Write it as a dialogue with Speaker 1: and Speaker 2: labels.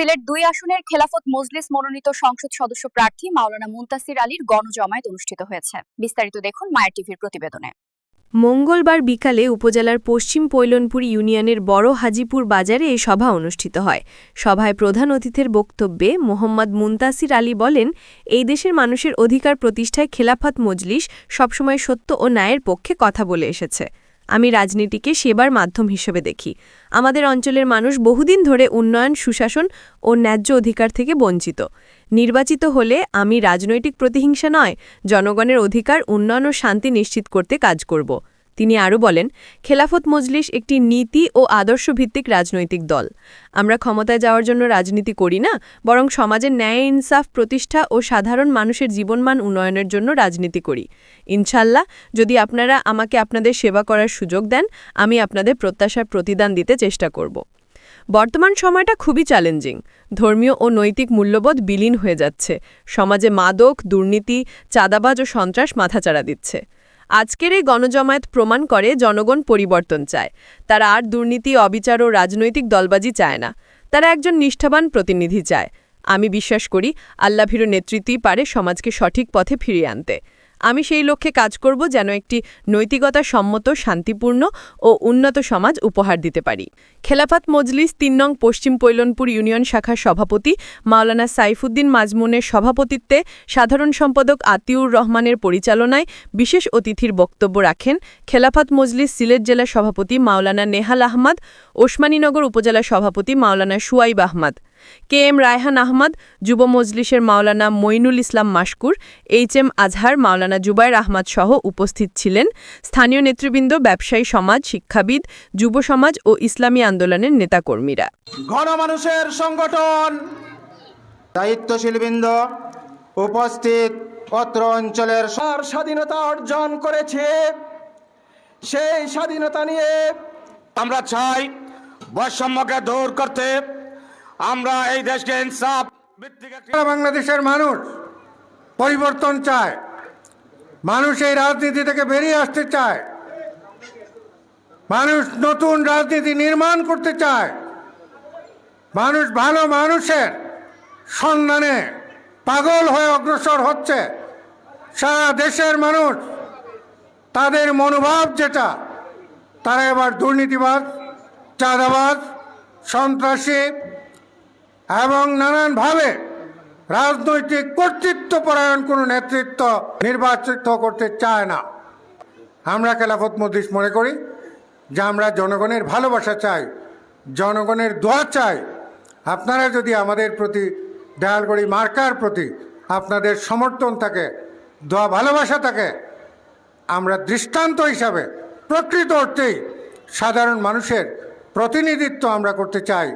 Speaker 1: সিলেট দুই আসনের খেলাফত মজলিস মনোনীত সংসদ সদস্য প্রার্থী মাওলানা মুন্তাসির আলীর গণজমায়েত অনুষ্ঠিত হয়েছে। বিস্তারিত দেখুন মায়ের টিভির প্রতিবেদনে।
Speaker 2: মঙ্গলবার বিকালে উপজেলার পশ্চিম পৈলনপুর ইউনিয়নের বড় হাজিপুর বাজারে এই সভা অনুষ্ঠিত হয়। সভায় প্রধান অতিথির বক্তব্যে মোহাম্মদ মুন্তাসির আলী বলেন, এই দেশের মানুষের অধিকার প্রতিষ্ঠায় খেলাফত মজলিস সবসময় সত্য ও ন্যায়ের পক্ষে কথা বলে এসেছে। আমি রাজনীতিকে সেবার মাধ্যম হিসেবে দেখি। আমাদের অঞ্চলের মানুষ বহুদিন ধরে উন্নয়ন, সুশাসন ও ন্যায্য অধিকার থেকে বঞ্চিত। নির্বাচিত হলে আমি রাজনৈতিক প্রতিহিংসা নয়, জনগণের অধিকার, উন্নয়ন ও শান্তি নিশ্চিত করতে কাজ করব। তিনি আরও বলেন, খেলাফত মজলিস একটি নীতি ও আদর্শভিত্তিক রাজনৈতিক দল। আমরা ক্ষমতায় যাওয়ার জন্য রাজনীতি করি না, বরং সমাজের ন্যায়, ইনসাফ, প্রতিষ্ঠা ও সাধারণ মানুষের জীবনমান উন্নয়নের জন্য রাজনীতি করি। ইনশাল্লাহ, যদি আপনারা আমাকে আপনাদের সেবা করার সুযোগ দেন, আমি আপনাদের প্রত্যাশার প্রতিদান দিতে চেষ্টা করব। বর্তমান সময়টা খুবই চ্যালেঞ্জিং। ধর্মীয় ও নৈতিক মূল্যবোধ বিলীন হয়ে যাচ্ছে। সমাজে মাদক, দুর্নীতি, চাঁদাবাজ ও সন্ত্রাস মাথাচাড়া দিচ্ছে। আজকের এই গণজমায়েত প্রমাণ করে জনগণ পরিবর্তন চায়। তারা আর দুর্নীতি, অবিচার ও রাজনৈতিক দলবাজি চায় না। তারা একজন নিষ্ঠাবান প্রতিনিধি চায়। আমি বিশ্বাস করি, আল্লাভীর নেতৃত্বই পারে সমাজকে সঠিক পথে ফিরিয়ে আনতে। আমি সেই লক্ষ্যে কাজ করব যেন একটি নৈতিকতা সম্মত শান্তিপূর্ণ ও উন্নত সমাজ উপহার দিতে পারি। খেলাফাত মজলিস তিন নং পশ্চিম পৈলনপুর ইউনিয়ন শাখার সভাপতি মাওলানা সাইফুদ্দিন মাজমুনের সভাপতিত্বে সাধারণ সম্পাদক আতিউর রহমানের পরিচালনায় বিশেষ অতিথির বক্তব্য রাখেন খেলাফাত মজলিস সিলেট জেলা সভাপতি মাওলানা নেহাল আহমদ, ওসমানীনগর উপজেলা সভাপতি মাওলানা সুয়াইব আহমদ। কে এম রায়হান আহমদ, যুব মজলিসের মাওলানা মইনুল ইসলাম মাসকুর এইচ এম আজহার, মাওলানা জুবাইর আহমদ সহ উপস্থিত ছিলেন। স্থানীয় নেতৃবৃন্দ, ব্যবসায়ী সমাজ, শিক্ষাবিদ, যুব সমাজ ও ইসলামী আন্দোলনের নেতাকর্মীরা।
Speaker 3: গণমানুষের সংগঠন দায়িত্বশীলবৃন্দ উপস্থিত অত্র অঞ্চলের
Speaker 4: স্বাধীনতা অর্জন করেছে। সেই স্বাধীনতা নিয়ে
Speaker 3: আমরা চাই বৈষম্যকে দূর করতে আমরা এই দেশকে ইনসাফ
Speaker 5: বাংলাদেশের মানুষ পরিবর্তন চায়। মানুষ এই রাজনীতি থেকে বেরিয়ে আসতে চায়। মানুষ নতুন রাজনীতি নির্মাণ করতে চায়। মানুষ ভালো মানুষের সন্ধানে পাগল হয়ে অগ্রসর হচ্ছে। সারা দেশের মানুষ তাদের মনোভাব যেটা, তারা এবার দুর্নীতিবাদ চাঁদাবাজ, সন্ত্রাসী এবং নানানভাবে রাজনৈতিক কর্তৃত্ব পরায়ণ কোনো নেতৃত্ব নির্বাচিত করতে চায় না। আমরা খেলাফত মজলিস মনে করি যে আমরা জনগণের ভালোবাসা চাই, জনগণের দোয়া চাই। আপনারা যদি আমাদের প্রতি ডায়ালগড়ি মার্কার প্রতি আপনাদের সমর্থন থাকে, দোয়া ভালোবাসা থাকে, আমরা দৃষ্টান্ত হিসাবে প্রকৃত অর্থেই সাধারণ মানুষের প্রতিনিধিত্ব আমরা করতে চাই।